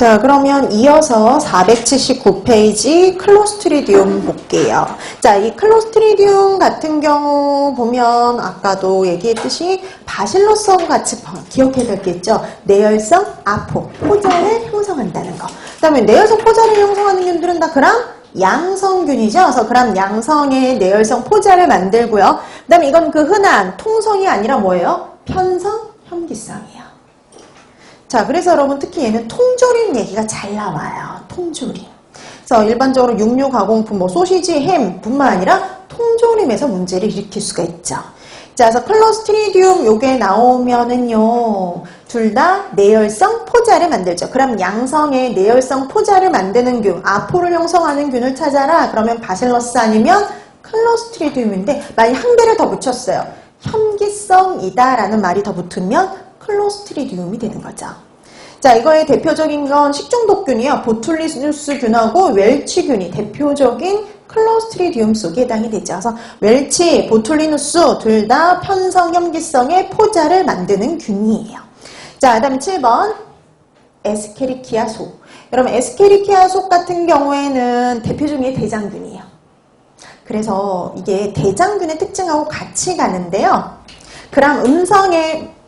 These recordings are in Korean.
자, 그러면 이어서 479페이지 클로스트리디움 볼게요. 자, 이 클로스트리디움 같은 경우 보면 아까도 얘기했듯이 바실로성 같이 봐- 기억해야 있죠. 내열성 아포, 포자를 형성한다는 거. 그 다음에 내열성 포자를 형성하는 균들은 다 그람 양성균이죠. 그래서 그람 양성의 내열성 포자를 만들고요. 그 다음에 이건 그 흔한 통성이 아니라 뭐예요? 편성 현기성이에요. 자, 그래서 여러분 특히 얘는 통조림 얘기가 잘 나와요. 통조림. 그래서 일반적으로 육류 가공품, 뭐 소시지, 햄 뿐만 아니라 통조림에서 문제를 일으킬 수가 있죠. 자, 그래서 클로스트리디움 요게 나오면은요, 둘 다 내열성 포자를 만들죠. 그럼 양성의 내열성 포자를 만드는 균, 아포를 형성하는 균을 찾아라. 그러면 바실러스 아니면 클로스트리디움인데 만약 한 개를 더 붙였어요. 현기성이다라는 말이 더 붙으면 클로스트리디움이 되는 거죠. 자, 이거의 대표적인 건 식중독균이요. 보툴리누스균하고 웰치균이 대표적인 클로스트리디움 속에 해당이 되죠. 그래서 웰치, 보툴리누스 둘 다 편성 염기성의 포자를 만드는 균이에요. 자, 그 다음에 7번 에스케리키아 속. 여러분 에스케리키아 속 같은 경우에는 대표적인 게 대장균이에요. 그래서 이게 대장균의 특징하고 같이 가는데요. 그럼 음성의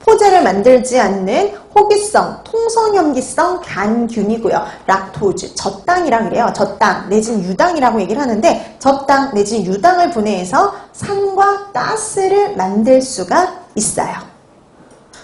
포제를 만들지 않는 호기성, 통성염기성 간균이고요. 락토즈, 젖당이라 그래요. 젖당 내지는 유당이라고 얘기를 하는데 젖당 내지는 유당을 분해해서 산과 가스를 만들 수가 있어요.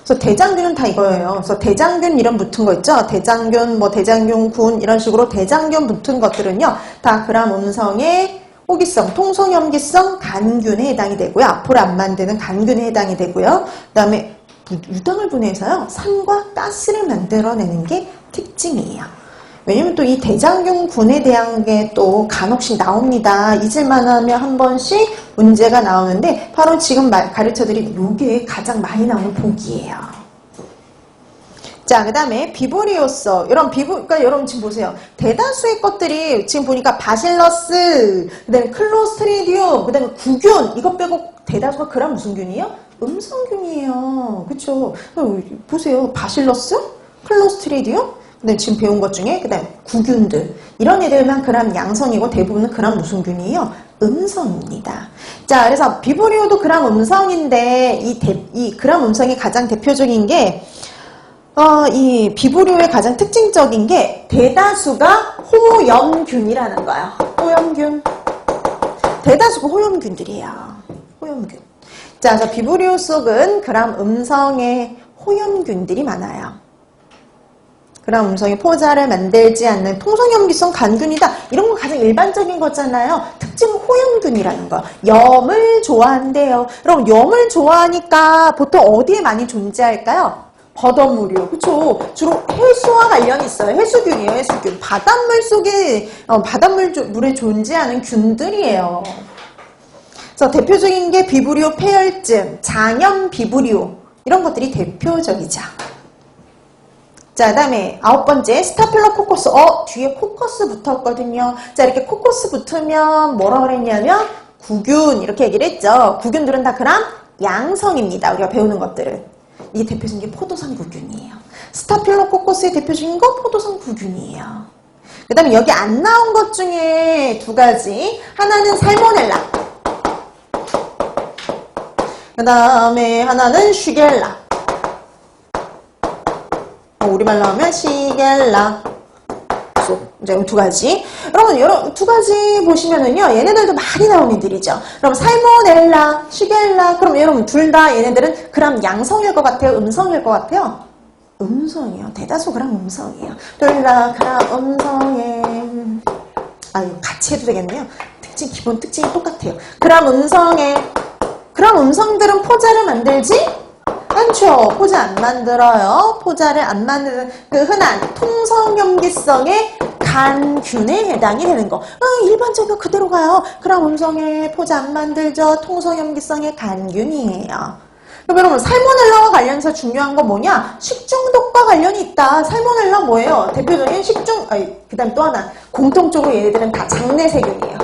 그래서 대장균은 다 이거예요. 그래서 대장균 이름 붙은 거 있죠? 대장균, 뭐 대장균군 이런 식으로 대장균 붙은 것들은요. 다 그람 음성의 호기성, 통성염기성 간균에 해당이 되고요. 앞으로 안 만드는 간균에 해당이 되고요. 그 다음에 유당을 분해해서요. 산과 가스를 만들어내는 게 특징이에요. 왜냐면 또 이 대장균 군에 대한 게 또 간혹씩 나옵니다. 잊을만 하면 한 번씩 문제가 나오는데 바로 지금 가르쳐드린 요게 가장 많이 나오는 복이에요. 자, 그 다음에 비보리오서. 이런 비보, 그러니까 여러분 지금 보세요. 대다수의 것들이 지금 보니까 바실러스, 그 다음에 클로스트리디움, 그 다음에 구균, 이것 빼고 대다수가 그람 무슨 균이에요? 음성균이에요. 그쵸? 보세요. 바실러스, 클로스트리디움, 근데 지금 배운 것 중에 그다음 구균들 이런 애들만 그람 양성이고 대부분은 그람 무슨 균이에요? 음성입니다. 자, 그래서 비보리오도 그람 음성인데 이, 대, 이 그람 음성이 가장 대표적인 게 어, 이 비브리오의 가장 특징적인 게 대다수가 호염균이라는 거예요. 호염균. 대다수가 호염균들이에요. 호염균. 자, 그래서 비브리오 속은 그람 음성의 호염균들이 많아요. 그럼 음성의 포자를 만들지 않는 통성염기성 간균이다. 이런 건 가장 일반적인 거잖아요. 특징은 호염균이라는 거. 염을 좋아한대요. 그럼 염을 좋아하니까 보통 어디에 많이 존재할까요? 버더물이요. 그쵸? 주로 해수와 관련이 있어요. 해수균이에요. 해수균. 바닷물 속에, 어, 바닷물 조- 물에 존재하는 균들이에요. 그래서 대표적인 게 비브리오 폐혈증, 장염 비브리오. 이런 것들이 대표적이죠. 자, 그 다음에 아홉 번째, 스타필로코커스. 어, 뒤에 코커스 붙었거든요. 자, 이렇게 코커스 붙으면 뭐라 그랬냐면, 구균, 이렇게 얘기를 했죠. 구균들은 다 그람 양성입니다. 우리가 배우는 것들은. 이게 대표적인 게 포도상 구균이에요. 스타필로코커스의 대표적인 건 포도상 구균이에요. 그 다음에 여기 안 나온 것 중에 두 가지. 하나는 살모넬라. 그 다음에 하나는 슈겔라. 어, 우리말로 하면 시겔라. 이제 두 가지. 여러분, 여러분 두 가지 보시면은요, 얘네들도 많이 나온 애들이죠. 그럼 살모넬라, 시겔라. 그럼 여러분 둘 다 얘네들은 그럼 양성일 것 같아요, 음성일 것 같아요. 음성이요. 대다수 그럼 음성이에요. 둘다 그럼 음성에. 아, 이거 같이 해도 되겠네요. 특징 기본 특징이 똑같아요. 그럼 음성에. 그럼 음성들은 포자를 만들지? 않죠. 포자 안 만들어요. 포자를 안 만드는 그 흔한 통성염기성의 간균에 해당이 되는 거. 어, 일반적으로 그대로 가요. 그럼 음성에 포자 안 만들죠. 통성염기성의 간균이에요. 그럼 여러분 살모넬라와 관련해서 중요한 건 뭐냐? 식중독과 관련이 있다. 살모넬라 뭐예요? 대표적인 식중, 그 다음 또 하나. 공통적으로 얘네들은 다 장내 세균이에요.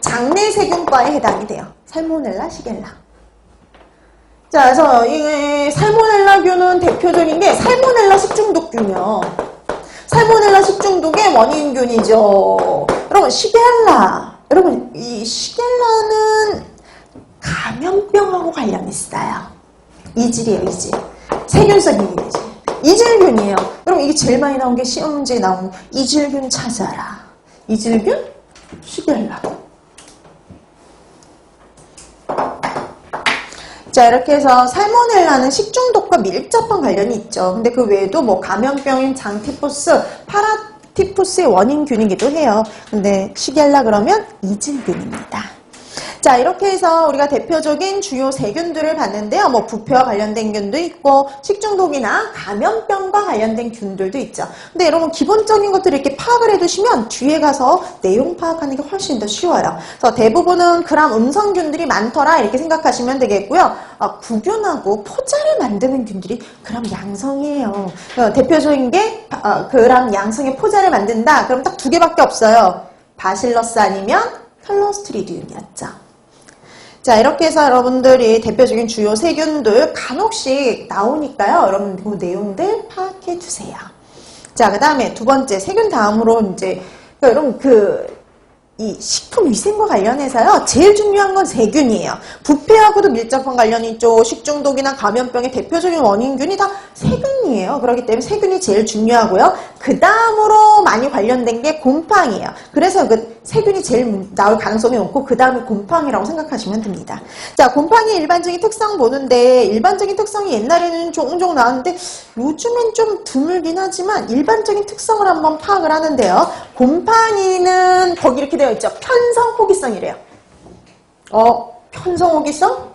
장내 세균과에 해당이 돼요. 살모넬라, 시겔라. 자, 그래서 이 살모넬라균은 대표적인 게 살모넬라 식중독균이요. 살모넬라 식중독의 원인균이죠. 여러분, 시겔라. 여러분, 이 시겔라는 감염병하고 관련 있어요. 이질이에요, 이질. 세균성 이질이지. 이질균이에요. 여러분, 이게 제일 많이 나온 게 시험 문제에 나오는 이질균 찾아라. 이질균? 시겔라. 자, 이렇게 해서 살모넬라는 식중독과 밀접한 관련이 있죠. 근데 그 외에도 뭐 감염병인 장티푸스, 파라티푸스의 원인균이기도 해요. 근데 시겔라 그러면 이질균입니다. 자, 이렇게 해서 우리가 대표적인 주요 세균들을 봤는데요. 뭐 부패와 관련된 균도 있고 식중독이나 감염병과 관련된 균들도 있죠. 근데 여러분 기본적인 것들을 이렇게 파악을 해두시면 뒤에 가서 내용 파악하는 게 훨씬 더 쉬워요. 그래서 대부분은 그람 음성균들이 많더라 이렇게 생각하시면 되겠고요. 어, 구균하고 포자를 만드는 균들이 그람 양성이에요. 어, 대표적인 게 어, 그람 양성의 포자를 만든다. 그럼 딱 두 개밖에 없어요. 바실러스 아니면 클로스트리디움이었죠. 자, 이렇게 해서 여러분들이 대표적인 주요 세균들 간혹씩 나오니까요. 여러분 그 내용들 파악해 두세요. 자, 그 다음에 두 번째 세균 다음으로 이제 그러니까 여러분 그이 식품 위생과 관련해서요. 제일 중요한 건 세균이에요. 부패하고도 밀접한 관련이 있죠. 식중독이나 감염병의 대표적인 원인균이 다 세균이에요. 그렇기 때문에 세균이 제일 중요하고요. 그 다음으로 많이 관련된 게 곰팡이에요. 그래서 그 세균이 제일 나올 가능성이 높고 그 다음에 곰팡이라고 생각하시면 됩니다. 자, 곰팡이 일반적인 특성 보는데 일반적인 특성이 옛날에는 종종 나왔는데 요즘엔 좀 드물긴 하지만 일반적인 특성을 한번 파악을 하는데요. 곰팡이는 거기 이렇게 되어 있죠. 편성 호기성이래요. 어, 편성 호기성?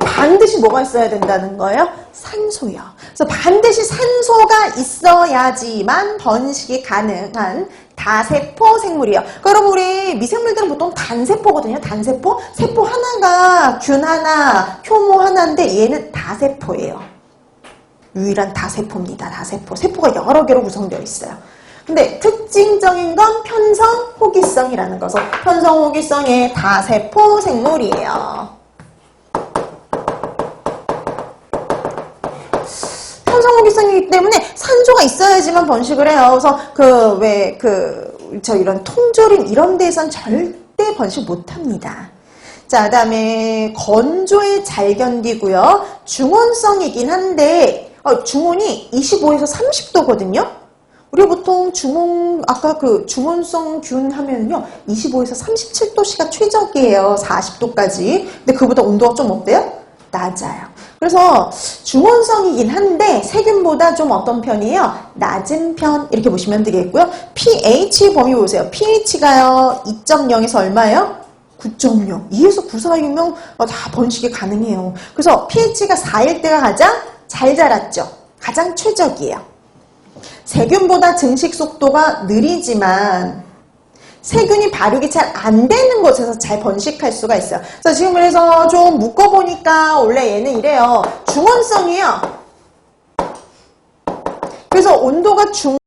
반드시 뭐가 있어야 된다는 거예요? 산소요. 그래서 반드시 산소가 있어야지만 번식이 가능한 다세포 생물이에요. 그러니까 여러분 우리 미생물들은 보통 단세포거든요. 단세포. 세포 하나가 균 하나, 효모 하나인데 얘는 다세포예요. 유일한 다세포입니다. 다세포. 세포가 여러 개로 구성되어 있어요. 근데 특징적인 건 편성 호기성이라는 거죠. 편성 호기성의 다세포 생물이에요. 때문에 산소가 있어야지만 번식을 해요. 그래서 그 왜 그 저 이런 통조림 이런 데선 절대 번식 못합니다. 자, 그다음에 건조에 잘 견디고요. 중온성이긴 한데 어, 중온이 25에서 30도거든요. 우리 보통 중온 아까 그 중온성 균 하면요 25에서 37도씨가 최적이에요 40도까지 근데 그보다 온도가 좀 어때요? 낮아요. 그래서 중온성이긴 한데 세균보다 좀 어떤 편이에요? 낮은 편 이렇게 보시면 되겠고요. pH 범위 보세요. pH가요 2.0에서 얼마예요? 9.0 2에서 9 사이면 어, 다 번식이 가능해요. 그래서 pH가 4일 때가 가장 잘 자랐죠. 가장 최적이에요. 세균보다 증식 속도가 느리지만 세균이 발육이 잘 안 되는 곳에서 잘 번식할 수가 있어요. 그래서 지금 그래서 좀 묶어보니까 원래 얘는 이래요. 중원성이에요. 그래서 온도가 중